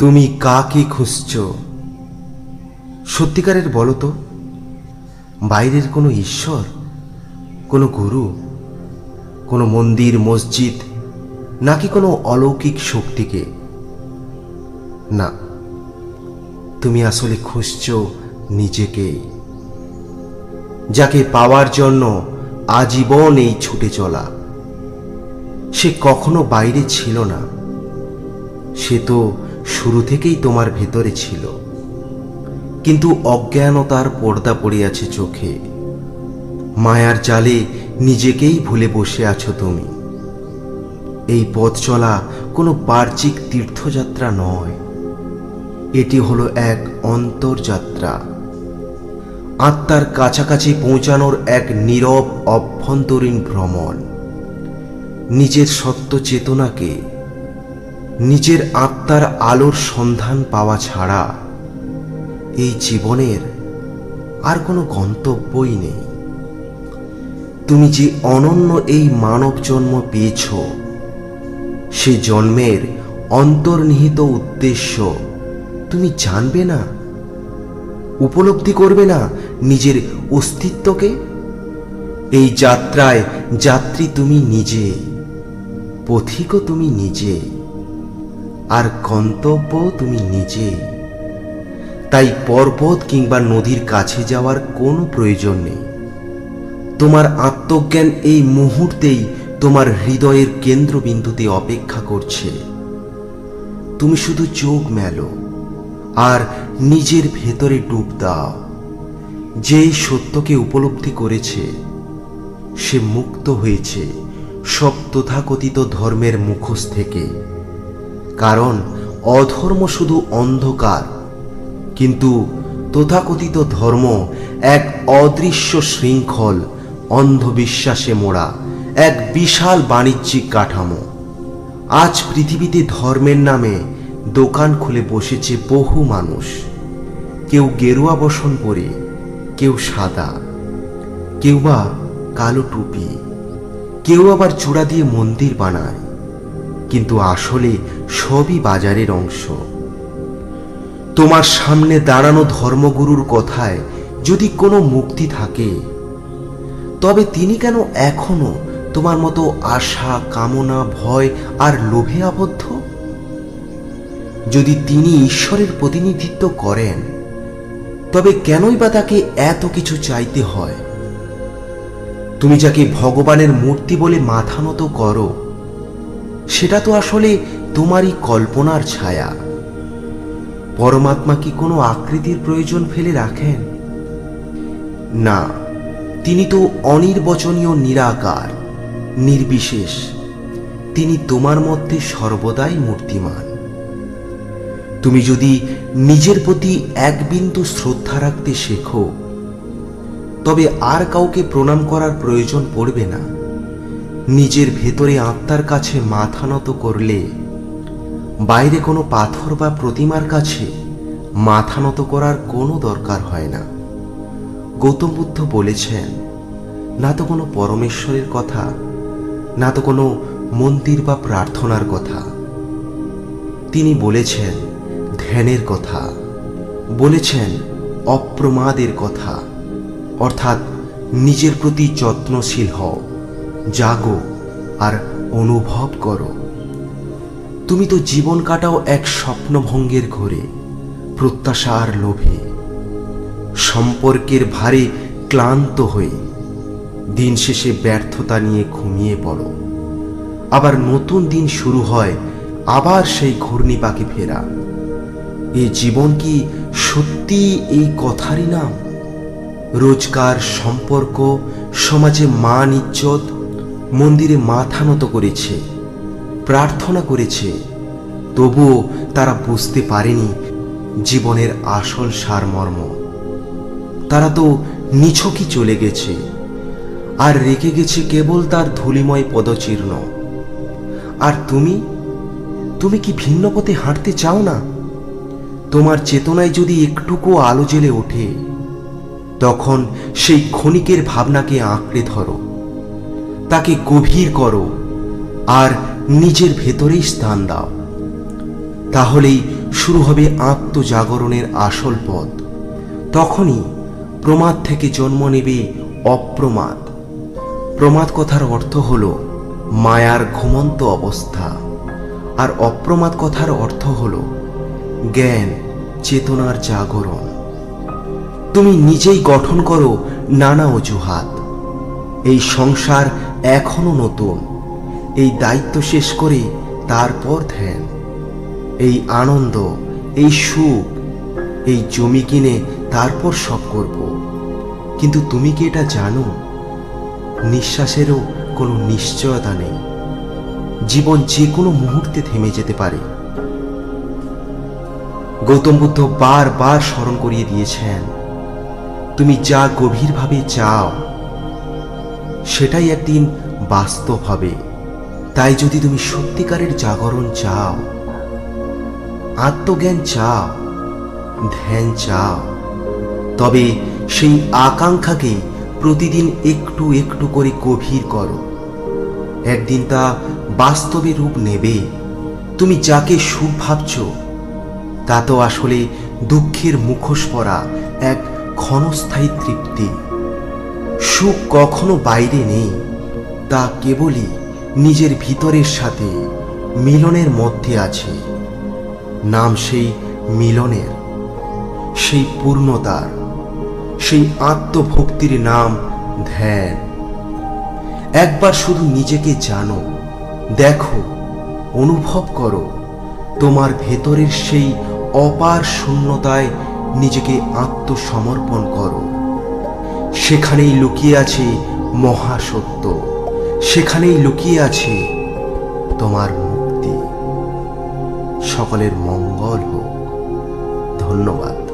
তুমি কাকে খুঁজছ? সত্যিকারের বলো তো, বাইরের কোনো ঈশ্বর, কোনো গুরু, কোনো মন্দির, মসজিদ, নাকি কোনো অলৌকিক শক্তিকে? না, তুমি আসলে খুঁজছ নিজেকে, যাকে পাওয়ার জন্য আজীবন এই ছুটে চলা। সে কখনো বাইরে ছিল না, সে তো শুরু থেকেই তোমার ভেতরে ছিল। কিন্তু অজ্ঞানতার পর্দা পড়িয়াছে চোখে। মায়ার জালে নিজেকেই ভুলে বসে আছো তুমি। এই পথ চলা কোনো বাহ্যিক তীর্থযাত্রা নয়। এটি হলো এক অন্তর্যাত্রা। আত্মার কাছাকাছি পৌঁছানোর এক নীরব অভ্যন্তরীণ ভ্রমণ। নিজের সত্য চেতনাকে নিজের আত্মার আলোর সন্ধান পাওয়া ছাড়া এই জীবনের আর কোনো গন্তব্যই নেই। তুমি যে অনন্য এই মানব জন্ম পেয়েছ, সে জন্মের অন্তর্নিহিত উদ্দেশ্য তুমি জানবে না, উপলব্ধি করবে না নিজের অস্তিত্বকে? এই যাত্রায় যাত্রী তুমি নিজে, পথিকও তুমি নিজে। আর গন্তব্য তুমি নিজে। তাই পর্বত কিংবা নদীর কাছে যাওয়ার কোনো প্রয়োজন নেই। তোমার আত্মজ্ঞান এই মুহূর্তেই তোমার হৃদয়ের কেন্দ্রবিন্দুতে অপেক্ষা করছে। তুমি শুধু চোখ মেলো, আর নিজের ভেতরে ডুব দাও। যে সত্যকে উপলব্ধি করেছে, সে মুক্ত হয়েছে সব তথাকথিত ধর্মের মুখোশ থেকে। কারণ অধর্ম শুধু অন্ধকার। কিন্তু তথাকথিত ধর্ম এক অদৃশ্য শৃঙ্খল, অন্ধবিশ্বাসে মোড়া, এক বিশাল বাণিজ্যিক কাঠামো। আজ পৃথিবীতে ধর্মের নামে দোকান খুলে বসেছে বহু মানুষ। কেউ গেরুয়া বসন পরে, কেউ সাদা, কেউ বা কালো টুপি, কেউ আবার চূড়া দিয়ে মন্দির বানায়। কিন্তু আসলে সবই বাজারের অংশ। তোমার সামনে দাঁড়ানো ধর্মগুরুর কথায় যদি কোনো মুক্তি থাকে, তবে তিনি কেন এখনও তোমার মতো আশা, কামনা, ভয় আর লোভে আবদ্ধ? যদি তিনি ঈশ্বরের প্রতিনিধিত্ব করেন, তবে কেনই বা তাকে এত কিছু চাইতে হয়? তুমি যাকে ভগবানের মূর্তি বলে মাথা নত করো সেটা তো আসলে তোমারই কল্পনার ছায়া। পরমাত্মা কি কোনো আকৃতির প্রয়োজন ফেলে রাখেন? না, তিনি তো অনির্বচনীয় নিরাকার, নির্বিশেষ। তিনি তোমার মধ্যে সর্বদাই মূর্তিমান। তুমি যদি নিজের প্রতি এক বিন্দু শ্রদ্ধা রাখতে শেখো, তবে আর কাউকে প্রণাম করার প্রয়োজন পড়বে না। নিজের ভেতরে আত্মার কাছে মাথা নত করলে, বাইরে কোনো পাথর বা প্রতিমার কাছে মাথা নত করার কোনো দরকার হয় না। গৌতম বুদ্ধ বলেছেন, না তো কোনো পরমেশ্বরের কথা, না তো কোনো মন্দির বা প্রার্থনার কথা। তিনি বলেছেন, ধ্যানের কথা। বলেছেন, অপ্রমাদের কথা। অর্থাৎ, নিজের প্রতি যত্নশীল হও। জাগো আর অনুভব করো। তুমি তো জীবন কাটাও এক স্বপ্নভঙ্গের ঘরে, প্রত্যাশা আর লোভে। সম্পর্কের ভারে ক্লান্ত হয়ে, দিন শেষে ব্যর্থতা নিয়ে ঘুমিয়ে পড়ো। আবার নতুন দিন শুরু হয়, আবার সেই ঘূর্ণি পাকে ফেরা। এ জীবন কি সত্যি এই কথারই নাম? রোজকার সম্পর্ক, সমাজে মান ইজ্জত মন্দিরে মাথা নত করেছে, প্রার্থনা করেছে, তবুও তারা বুঝতে পারেনি জীবনের আসল সারমর্ম। তারা তো নিছকই চলে গেছে, আর রেখে গেছে কেবল তার ধুলিময় পদচীর্ণ। আর তুমি? তুমি কি ভিন্ন পথে হাঁটতে চাও না? তোমার চেতনায় যদি একটুকু আলো জেলে ওঠে, তখন সেই ক্ষণিকের ভাবনাকে আঁকড়ে ধরো। তাকে গভীর করো আর নিজের ভেতরেই স্থান দাও। তাহলেই শুরু হবে আত্মজাগরণের আসল পথ। তখনই প্রমাদ থেকে জন্ম নেবে অপ্রমাদ। প্রমাদ কথার অর্থ হল মায়ার ঘুমন্ত অবস্থা। আর অপ্রমাদ কথার অর্থ হল জ্ঞান, চেতনার জাগরণ। তুমি নিজেই গঠন করো নানা অজুহাত। এই সংসার এখনও নতুন। এই দায়িত্ব শেষ করে তারপর ধ্যান। এই আনন্দ, এই সুখ, এই জমি কিনে তারপর সব করব। কিন্তু তুমি কি এটা জানো? নিঃশ্বাসেরও কোনো নিশ্চয়তা নেই। জীবন যে কোনো মুহূর্তে থেমে যেতে পারে। গৌতম বুদ্ধ বারবার স্মরণ করিয়ে দিয়েছেন, তুমি যা গভীরভাবে চাও সেটাই একদিন বাস্তব হবে। তাই যদি তুমি সত্যিকারের জাগরণ চাও, আত্মজ্ঞান চাও, ধ্যান চাও, তবে সেই আকাঙ্ক্ষাকে প্রতিদিন একটু একটু করে গভীর করো। একদিন তা বাস্তবে রূপ নেবে। তুমি যাকে সুখ ভাবছ, তা তো আসলে দুঃখের মুখোশ পরা এক ক্ষণস্থায়ী তৃপ্তি। সুখ কখনো বাইরে নেই, তা কেবলই নিজের ভিতরের সাথে মিলনের মধ্যে আছে। নাম সেই মিলনের, সেই পূর্ণতার, সেই আত্মভক্তির নাম ধ্যান। একবার শুধু নিজেকে জানো, দেখো, অনুভব করো, তোমার ভেতরের সেই অপার শূন্যতায় নিজেকে আত্মসমর্পণ করো। সেখানেই লুকিয়ে আছে মহাসত্য। সেখানেই লুকিয়ে আছে তোমার মুক্তি। সকলের মঙ্গল হোক। ধন্যবাদ।